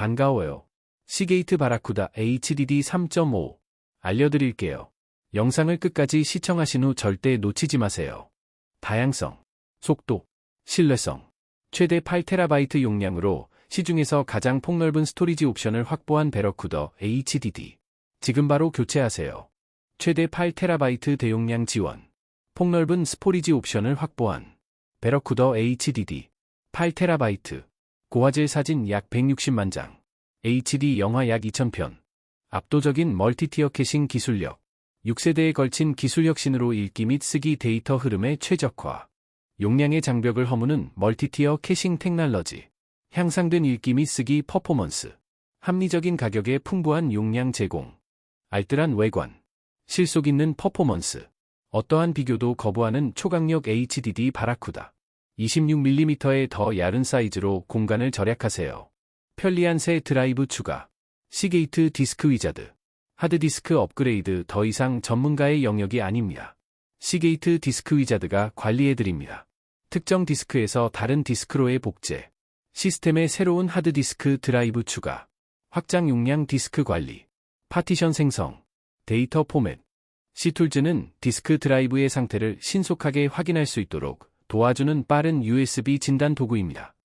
반가워요. 시게이트 바라쿠다 HDD 3.5 알려드릴게요. 영상을 끝까지 시청하신 후 절대 놓치지 마세요. 다양성, 속도, 신뢰성, 최대 8TB 용량으로 시중에서 가장 폭넓은 스토리지 옵션을 확보한 베러쿠더 HDD. 지금 바로 교체하세요. 최대 8TB 대용량 지원. 폭넓은 스토리지 옵션을 확보한 베러쿠더 HDD. 8TB. 고화질 사진 약 160만 장. HD 영화 약 2000편. 압도적인 멀티티어 캐싱 기술력. 6세대에 걸친 기술 혁신으로 읽기 및 쓰기 데이터 흐름의 최적화. 용량의 장벽을 허무는 멀티티어 캐싱 테크놀로지. 향상된 읽기 및 쓰기 퍼포먼스. 합리적인 가격에 풍부한 용량 제공. 알뜰한 외관. 실속 있는 퍼포먼스. 어떠한 비교도 거부하는 초강력 HDD 바라쿠다. 26mm의 더 얇은 사이즈로 공간을 절약하세요. 편리한 새 드라이브 추가. 시게이트 디스크 위자드. 하드디스크 업그레이드 더 이상 전문가의 영역이 아닙니다. 시게이트 디스크 위자드가 관리해드립니다. 특정 디스크에서 다른 디스크로의 복제. 시스템의 새로운 하드디스크 드라이브 추가. 확장 용량 디스크 관리. 파티션 생성. 데이터 포맷. C툴즈는 디스크 드라이브의 상태를 신속하게 확인할 수 있도록 도와주는 빠른 USB 진단 도구입니다.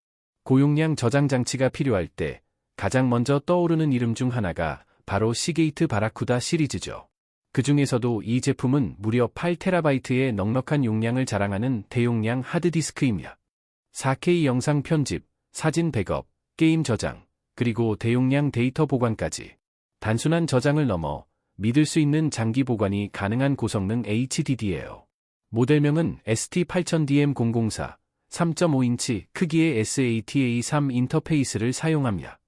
고용량 저장 장치가 필요할 때 가장 먼저 떠오르는 이름 중 하나가 바로 시게이트 바라쿠다 시리즈죠. 그 중에서도 이 제품은 무려 8TB의 넉넉한 용량을 자랑하는 대용량 하드디스크입니다. 4K 영상 편집, 사진 백업, 게임 저장, 그리고 대용량 데이터 보관까지 단순한 저장을 넘어 믿을 수 있는 장기 보관이 가능한 고성능 HDD예요. 모델명은 ST8000DM004, 3.5인치 크기의 SATA3 인터페이스를 사용합니다.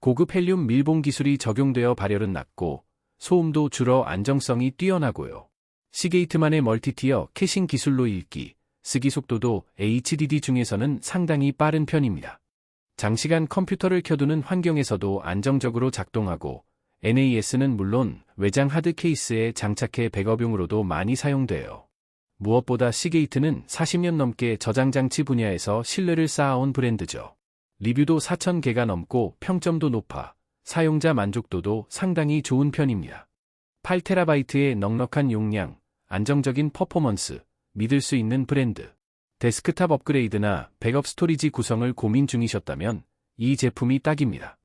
고급 헬륨 밀봉 기술이 적용되어 발열은 낮고 소음도 줄어 안정성이 뛰어나고요. 시게이트만의 멀티티어 캐싱 기술로 읽기, 쓰기 속도도 HDD 중에서는 상당히 빠른 편입니다. 장시간 컴퓨터를 켜두는 환경에서도 안정적으로 작동하고 NAS는 물론 외장 하드 케이스에 장착해 백업용으로도 많이 사용돼요. 무엇보다 시게이트는 40년 넘게 저장장치 분야에서 신뢰를 쌓아온 브랜드죠. 리뷰도 4,000개가 넘고 평점도 높아 사용자 만족도도 상당히 좋은 편입니다. 8TB의 넉넉한 용량, 안정적인 퍼포먼스, 믿을 수 있는 브랜드. 데스크탑 업그레이드나 백업 스토리지 구성을 고민 중이셨다면 이 제품이 딱입니다.